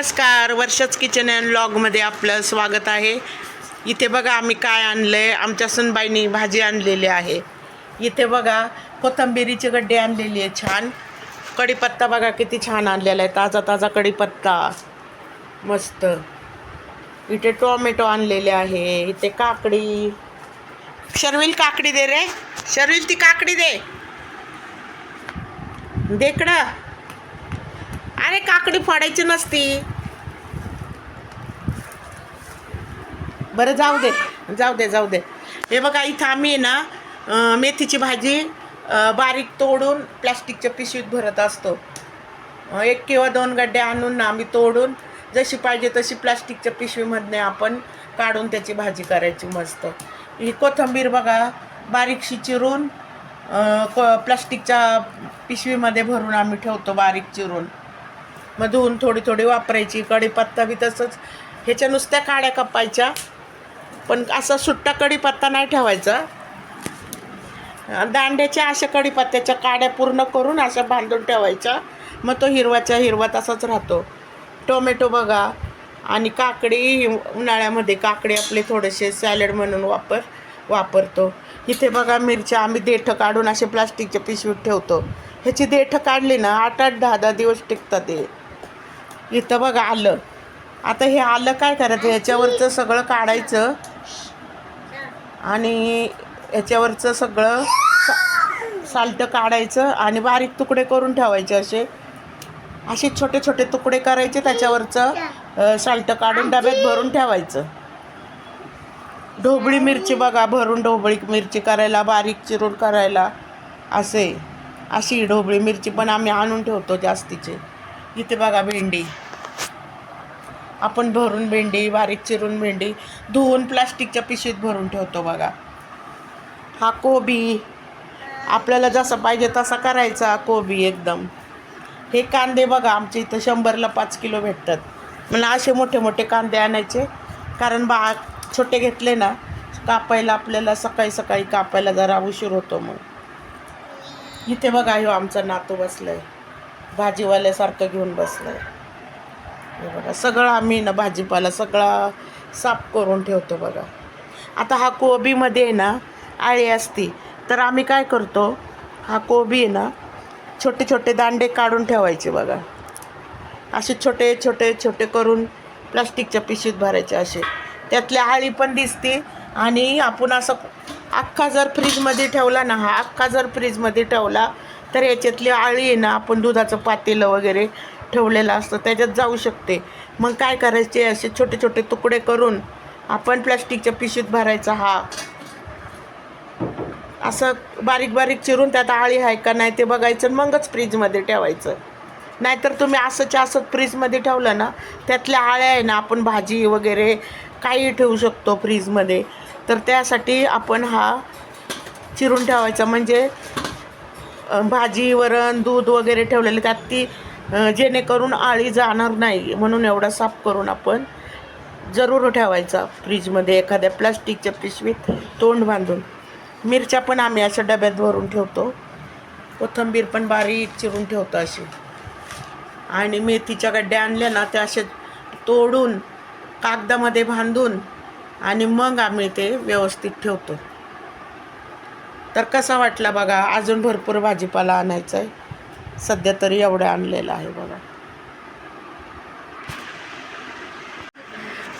नमस्कार वर्षाच kitchen and लॉगमध्ये आपलं स्वागत आहे. इथे बघा आम्ही काय आणलं आहे आमच्या सुनबाईनी भाजी आणलेली आहे. इथे बघा कोथंबिरीचे गड्डे आणलेली आहे छान. कढीपत्ता बघा किती छान आणलेला आहे. ताजा ताजा कढीपत्ता. मस्त. इथे टोमॅटो आणलेले आहे. इथे काकडी. शर्विल काकडी दे रे. शर्विल ती काकडी दे. देकडं अरे काकडी फोडायची नसती. बरं जाऊ दे. जाऊ दे जाऊ दे. हे बघा इथं आम्ही ना मेथीची भाजी बारीक तोडून प्लॅस्टिकच्या पिशवीत भरत असतो. एक किंवा दोन गड्डे आणून ना आम्ही तोडून जशी पाहिजे तशी प्लॅस्टिकच्या पिशवीमधने आपण काढून त्याची भाजी करायची मस्त. ही कोथिंबीर बघा बारीकशी चिरून क प्लास्टिकच्या पिशवीमध्ये भरून आम्ही ठेवतो बारीक चिरून. मग धुवून थोडी थोडी वापरायची कढीपत्ता बी तसंच. ह्याच्या नुसत्या काड्या कापायच्या पण असा सुट्टा कढीपत्ता नाही ठेवायचा. दांड्याच्या अशा कढीपत्त्याच्या काड्या पूर्ण करून अशा बांधून ठेवायच्या. मग तो हिरवाच्या हिरवा तसाच राहतो. टोमॅटो बघा आणि काकडी उन्हाळ्यामध्ये काकडी आपले थोडेसे सॅलड म्हणून वापर वापरतो. इथे बघा मिरच्या आम्ही देठं काढून असे प्लास्टिकच्या पिशवीत ठेवतो. ह्याची देठं काढली ना आठ आठ दहा दहा दिवस टिकतात ते. इथं बघा आलं. आता हे आलं काय करायचं? ह्याच्यावरचं सगळं काढायचं. आणि ह्याच्यावरचं सगळं सा- साल्ट काढायचं आणि बारीक तुकडे करून ठेवायचे असे. असे छोटे छोटे तुकडे करायचे त्याच्यावरचं साल्ट काढून डब्यात भरून ठेवायचं. ढोबळी मिरची बघा भरून ढोबळी मिरची करायला बारीक चिरून करायला. असे. अशी ढोबळी मिरची पण आम्ही आणून ठेवतो जास्तीचे. इथे बघा भेंडी. आपण भरून भेंडी बारीक चिरून भेंडी धुवून प्लास्टिकच्या पिशवीत भरून ठेवतो बघा. हा कोबी. आपल्याला जसा पाहिजे तसा करायचा कोबी एकदम. हे कांदे बघा आमच्या इथं शंभरला पाच किलो भेटतात. मला असे मोठे मोठे कांदे आणायचे कारण बा छोटे घेतले ना कापायला आपल्याला सकाळी सकाळी कापायला जरा उशीर होतो मग. इथे बघा हो आमचा नातू बसलाय. भाजीवाल्यासारखं घेऊन बसलं. हे बघा सगळं आम्ही ना भाजीपाला सगळा साफ करून ठेवतो बघा. आता हा कोबीमध्ये आहे ना आळी असती तर आम्ही काय करतो हा कोबी आहे ना छोटे छोटे दांडे काढून ठेवायचे बघा. असे छोटे छोटे छोटे करून प्लास्टिकच्या पिशवीत भरायचे असे. त्यातल्या आळी पण दिसते आणि आपण असं अख्खा जर फ्रीजमध्ये ठेवला ना हा अख्खा जर फ्रीजमध्ये ठेवला तर याच्यातली आळी आहे ना आपण दुधाचं पातेलं वगैरे ठेवलेलं असतं त्याच्यात जाऊ शकते. मग काय करायचे असे छोटे छोटे तुकडे करून आपण प्लॅस्टिकच्या पिशवीत भरायचा हा. असं बारीक बारीक चिरून त्यात आळी आहे का नाही ते बघायचं आणि मगच फ्रीजमध्ये ठेवायचं. नाहीतर तुम्ही असंच्या असंच फ्रीजमध्ये ठेवलं ना त्यातल्या आळ्या आहे ना आपण भाजी वगैरे काही ठेवू शकतो फ्रीजमध्ये. तर त्यासाठी आपण हा चिरून ठेवायचा. म्हणजे भाजी वरण दूध वगैरे ठेवलेले त्यात ती जेणेकरून आळी जाणार नाही म्हणून एवढा साफ करून आपण जरूर ठेवायचा फ्रीजमध्ये एखाद्या प्लास्टिकच्या पिशवीत तोंड बांधून. मिरच्या पण आम्ही अशा डब्यात भरून ठेवतो. कोथंबीर पण बारीक चिरून ठेवतो अशी. आणि मेथीच्या गड्ड्या आणल्या ना त्या असे तोडून कागदामध्ये बांधून आणि मग आम्ही ते व्यवस्थित ठेवतो. तर कसा वाटला बघा? अजून भरपूर भाजीपाला आणायचा आहे. सध्या तरी एवढं आणलेलं आहे बघा.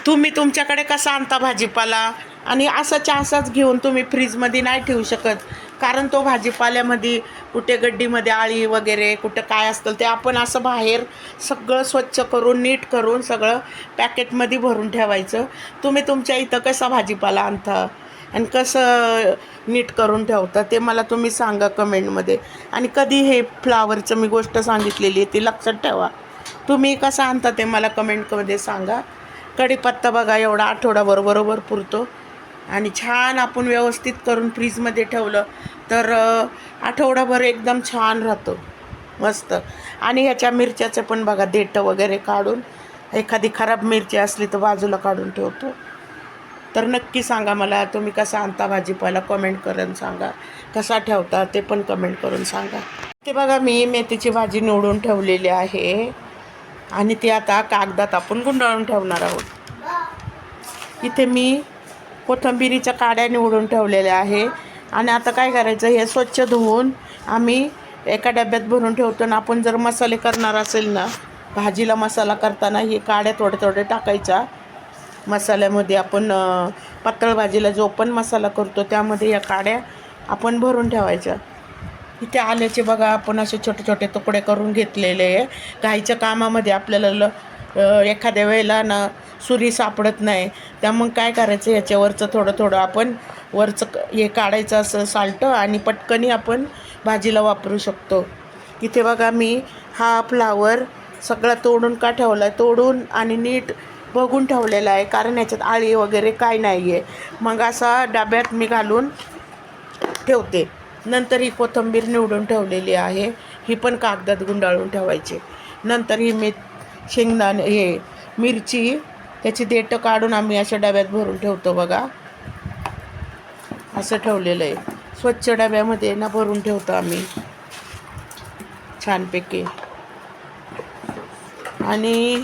तुम्ही तुमच्याकडे कसा आणता भाजीपाला? आणि असाच्या असाच घेऊन तुम्ही फ्रीजमध्ये नाही ठेवू शकत. कारण तो भाजीपाल्यामध्ये कुठे गड्डीमध्ये आळी वगैरे कुठं काय असतं ते आपण असं बाहेर सगळं स्वच्छ करून नीट करून सगळं पॅकेटमध्ये भरून ठेवायचं. तुम्ही तुमच्या इथं कसा भाजीपाला आणता? आणि कसं नीट करून ठेवता ते मला तुम्ही सांगा कमेंटमध्ये. आणि कधी हे फ्लावरचं मी गोष्ट सांगितलेली आहे ती लक्षात ठेवा. तुम्ही कसं आणता ते मला कमेंटमध्ये सांगा. कढीपत्ता बघा एवढा आठवडाभर बरोबर पुरतो. आणि छान आपण व्यवस्थित करून फ्रीजमध्ये ठेवलं तर आठवडाभर एकदम छान राहतो. मस्त. आणि ह्याच्या मिरच्याचं पण बघा देठं वगैरे काढून एखादी खराब मिरची असली तर बाजूला काढून ठेवतो. तर नक्की सांगा मला तुम्ही कसा आणता भाजीपाला कमेंट करून सांगा. कसा ठेवता ते पण कमेंट करून सांगा. ते बघा मी मेथीची भाजी निवडून ठेवलेली आहे. आणि ती आता कागदात आपण गुंडाळून ठेवणार आहोत. इथे मी कोथिंबिरीच्या काड्या निवडून ठेवलेल्या आहे. आणि आता काय करायचं हे स्वच्छ धुवून आम्ही एका डब्यात भरून ठेवतो. आणि आपण जर मसाले करणार असेल ना भाजीला मसाला करताना हे काड्या थोडे थोडे टाकायच्या. मसाल्यामध्ये आपण पातळ भाजीला जो पण मसाला करतो त्यामध्ये या काड्या आपण भरून ठेवायच्या. इथे आल्याचे बघा आपण असे छोटे छोटे तुकडे करून घेतलेले आहे. घाईच्या कामामध्ये आपल्याला ल एखाद्या वेळेला ना सुरी सापडत नाही. त्यामुळे काय करायचं याच्यावरचं थोडं थोडं आपण वरचं हे काढायचं असं साल्टं आणि पटकनी आपण भाजीला वापरू शकतो. इथे बघा मी हा फ्लावर सगळा तोडून का ठेवला आहे तोडून आणि नीट बघून ठेवलेला आहे कारण याच्यात आळी वगैरे काय नाही आहे मग असा डब्यात मी घालून ठेवते. नंतर ही कोथिंबीर निवडून ठेवलेली आहे. ही पण कागदात गुंडाळून ठेवायची. नंतर ही मी शेंगदाणे हे मिरची त्याची देठं काढून आम्ही अशा डब्यात भरून ठेवतो बघा. असं ठेवलेलं आहे. स्वच्छ डब्यामध्ये ना भरून ठेवतो आम्ही. छानपैकी. आणि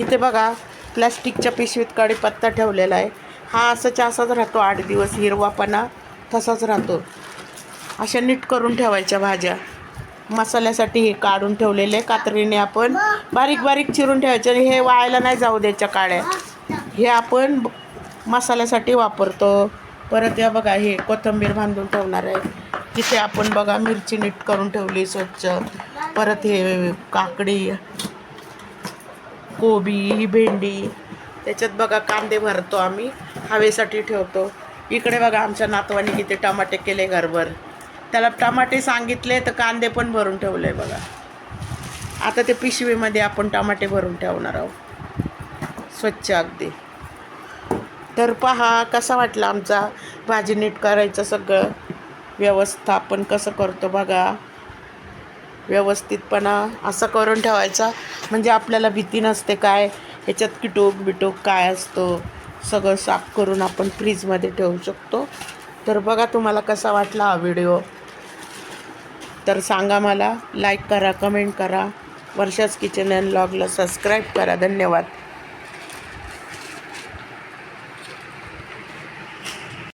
इथे बघा प्लॅस्टिकच्या पिशवीत कढीपत्ता ठेवलेला आहे. हा असाच्या असाच राहतो आठ दिवस हिरवापणा तसाच राहतो. अशा नीट करून ठेवायच्या भाज्या. मसाल्यासाठी हे काढून ठेवलेले कात्रीने आपण बारीक बारीक चिरून ठेवायचे आणि हे वाळायला नाही जाऊ द्यायच्या काळ्या हे आपण मसाल्यासाठी वापरतो. परत या बघा हे कोथिंबीर बांधून ठेवणार आहे. तिथे आपण बघा मिरची नीट करून ठेवली स्वच्छ. परत हे काकडी कोबी ही भेंडी. त्याच्यात बघा कांदे भरतो आम्ही. हवेसाठी ठेवतो. इकडे बघा आमच्या नातवाने किती टमाटे केले घरभर. त्याला टमाटे सांगितले तर कांदे पण भरून ठेवले बघा. आता ते पिशवीमध्ये आपण टमाटे भरून ठेवणार आहोत. स्वच्छ अगदी. तर पहा कसा वाटला आमचा भाजी नीट करायचं सगळं? व्यवस्थापन कसं करतो बघा. व्यवस्थितपणा असं करून ठेवायचा. म्हणजे आपल्याला भीती नसते काय ह्याच्यात किटोक बिटोक काय असतो सगळं साफ करून आपण फ्रीजमध्ये ठेवू शकतो. तर बघा तुम्हाला कसा वाटला हा व्हिडिओ. तर सांगा मला लाईक करा कमेंट करा. वर्षाच किचन अँड ब्लॉगला सबस्क्राईब करा. धन्यवाद.